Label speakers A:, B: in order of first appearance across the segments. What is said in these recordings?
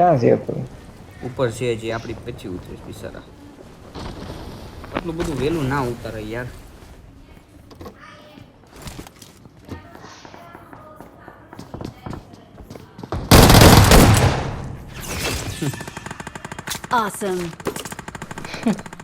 A: ક્યાં છે પેલું
B: ઉપર છે જે આપણી પછી ઉતરે છે બિચારા આટલું બધું વહેલું ના ઉતારે યાર
C: Awesome.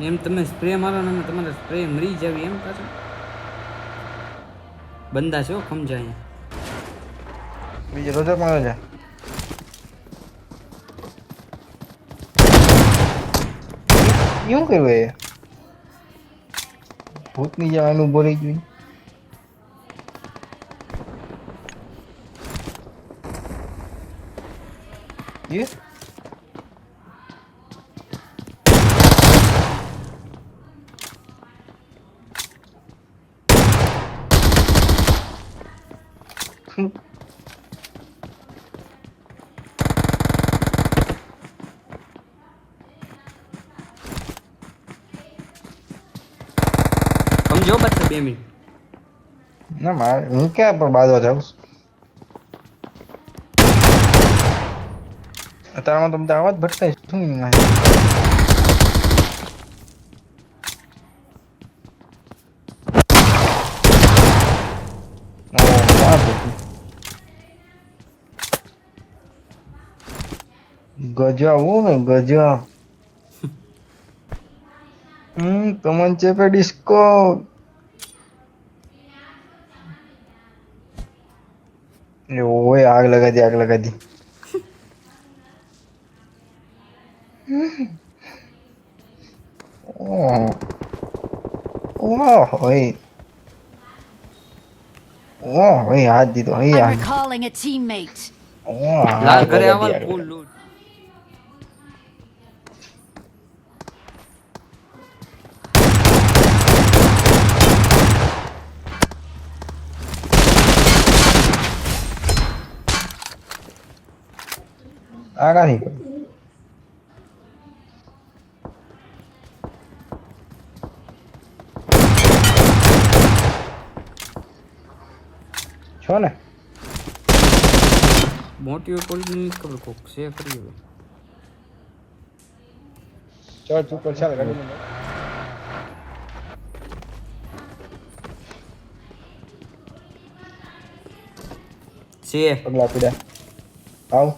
B: એમ તમે સ્પ્રે મારો ને તમારે સ્પ્રે મરી જાવી એમ પાછા. બંદા છે સમજાય અહીંયા.
A: બીજે રોજો મારો છે શું કર્યું એ? ભૂતની જેમ એનું બોલી ગયું. એ
B: સમજો બચ્ચા બે મિનિટ
A: ના મારે હું ક્યાં પણ બાજવા જાઉં છું? અત્યારમાં તો બધા અવાજ ભટકાય છે. શું ગજા હું ને ગજા હમ કમન છે પે ડિસ્કો ઓય આગ લગા દી આગ લગા દી Oh. Oh, wait. Oh, wait, I did. Oh,
C: yeah.
A: I'm
C: recalling a teammate.
A: Oh,
B: I
A: got
B: it.
A: લગા દી,
B: આવવા
A: આગ
B: ફૂલ
A: લગા
B: લૂટ
A: દી. આગાથી કોઈ છો ને
B: મોટી કોલેજની ખબર કોક છે કરી હવે
A: ચર્ચ ઉપર ચાલ ગાડી
B: છે
A: પગલા પીડા આવ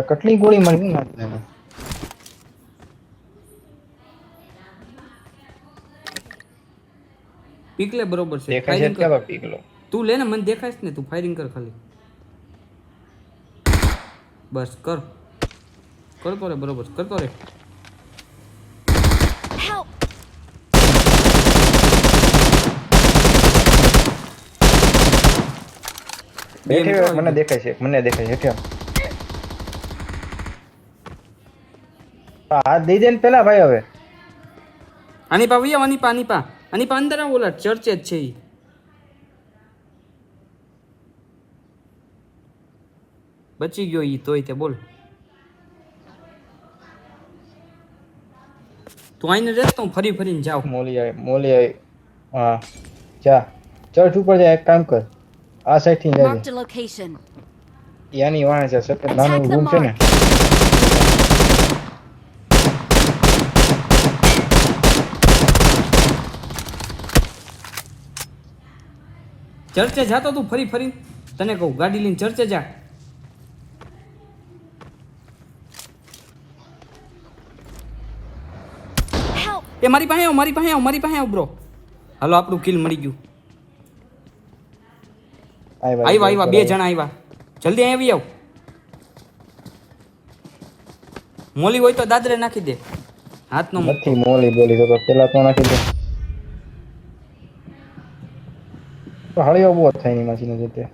A: તો કેટલી ગોળી મળી ના
B: પીકલે બરોબર છે.
A: દેખાય છે કેવા પીગલો
B: તું લે ને મને દેખાય છે ને તું ફાયરિંગ કર ખાલી. બસ કર. કરતો રે બરોબર કરતો રે.
A: મને દેખાય છે મને દેખાય છે હેઠે હાથ દઈ દે ને પેલા ભાઈ હવે.
B: આની પા વૈયા આની પા પા આની પા અંદર આવો ઓલા ચર્ચે જ છે ઈ. બચી ગયો ઈ તોય તે બોલ. તું આઈને રહેતો હું ફરી ફરીને જાવ
A: મોલી આવી મોલી આવી. હા જા. ચર્ચ ઉપર જા એક કામ કર. આ
C: સાઈડથી
A: જાય યાની વાણે છે સતત નાનું રૂમ છે ને.
B: ચર્ચે જાતો તું ફરી ફરી. તને કહું ગાડી લઈને ચર્ચે જા. એ મારી પાસે આવ મારી પાસે આવ મારી પાસે આવ બ્રો હાલો આપણું કિલ મળી ગયું. આવ્યા આવ્યા બે જણા આવ્યા જલ્દી અહીં આવી આવ. મોલી હોય તો દાદરે નાખી દે. હાથનો નો
A: નથી મોલી બોલી તો પેલા તો નાખી દે. હળિયો બહુ થાય એની માસીને જતે.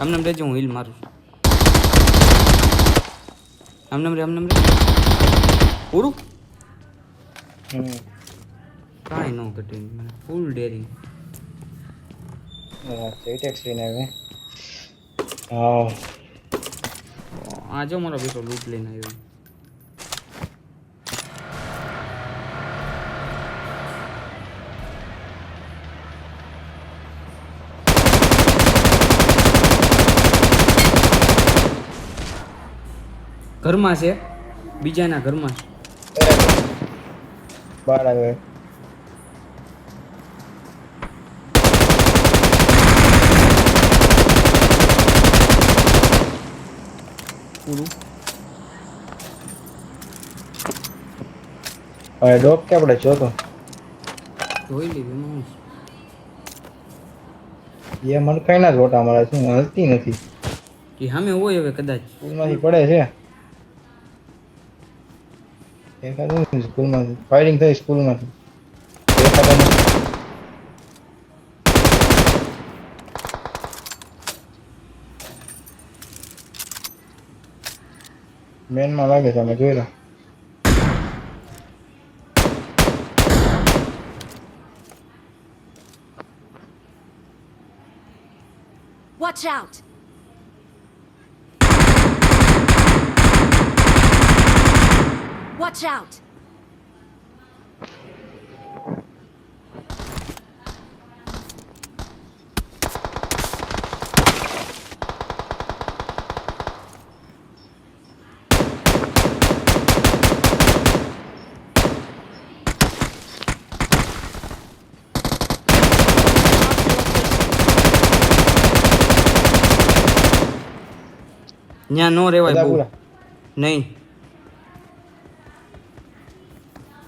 B: આમને એમ રહેજો હું હિલ મારું છું. આમ નામ રે આમ નામ રે. પૂરું કાંઈ ન ઘટી મને ફૂલ સેટ
A: એક્સ લઈને આવે હા.
B: આ જો મારો બેટો લૂટ લઈને આવ્યો. ઘરમાં છે? બીજાના ઘરમાં
A: બહાર આવે.
B: પૂરું
A: હવે ડોક કે આપણે જોતો
B: જોઈ લીધું છે.
A: એ મણકાઈના જ ઓટા મારા છે હલતી નથી.
B: કે સામે હોય હવે કદાચ.
A: સ્કૂલમાંથી પડે છે. નથી સ્કૂલમાંથી ફાયરિંગ થઈ સ્કૂલમાંથી. Menos mal que se me queda.
C: Watch out! Watch out!
B: ત્યાં નો રેવાય
A: બધા
B: બહુ.
A: પૂરા
B: નહીં.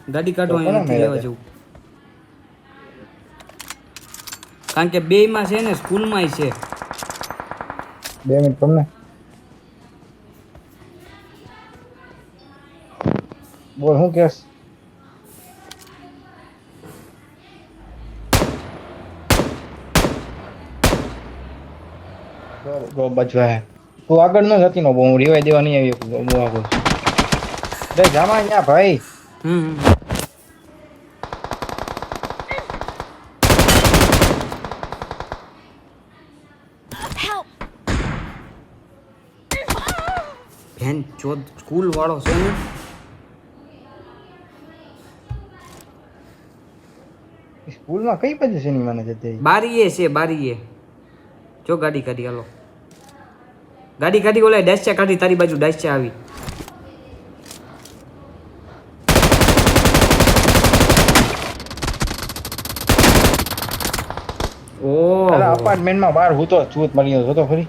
B: ગાડી કાઢો
A: તો કોના
B: અહીંયાથી
A: મેળે
B: લેવા
A: છે?
B: જવું? કારણ કે બેયમાં છે ને સ્કૂલમાંય છે.
A: બે મિનિટ તમને. બોલ શું કેસ બહુ બચવા હે તું આગળ ન જતી નો બહુ હું રિવાય દેવા નહીં આવી બહુ આગળ. બે જામા અહીંયા ભાઈ.
B: હમ હમ. ચોદ સ્કૂલ વાળો છે ને
A: સ્કૂલમાં કઈ બાજુ છે ની મને જતી?
B: બારીએ છે બારીએ. જો ગાડી કાઢી હાલો. ગાડી કાઢી ઓલા ડેસ્ચા કાઢી તારી બાજુ ડેસ્ચા આવી. ઓ
A: અપાર્ટમેન્ટમાં બહાર હું તો ચૂત મળી ગયો તો ખરી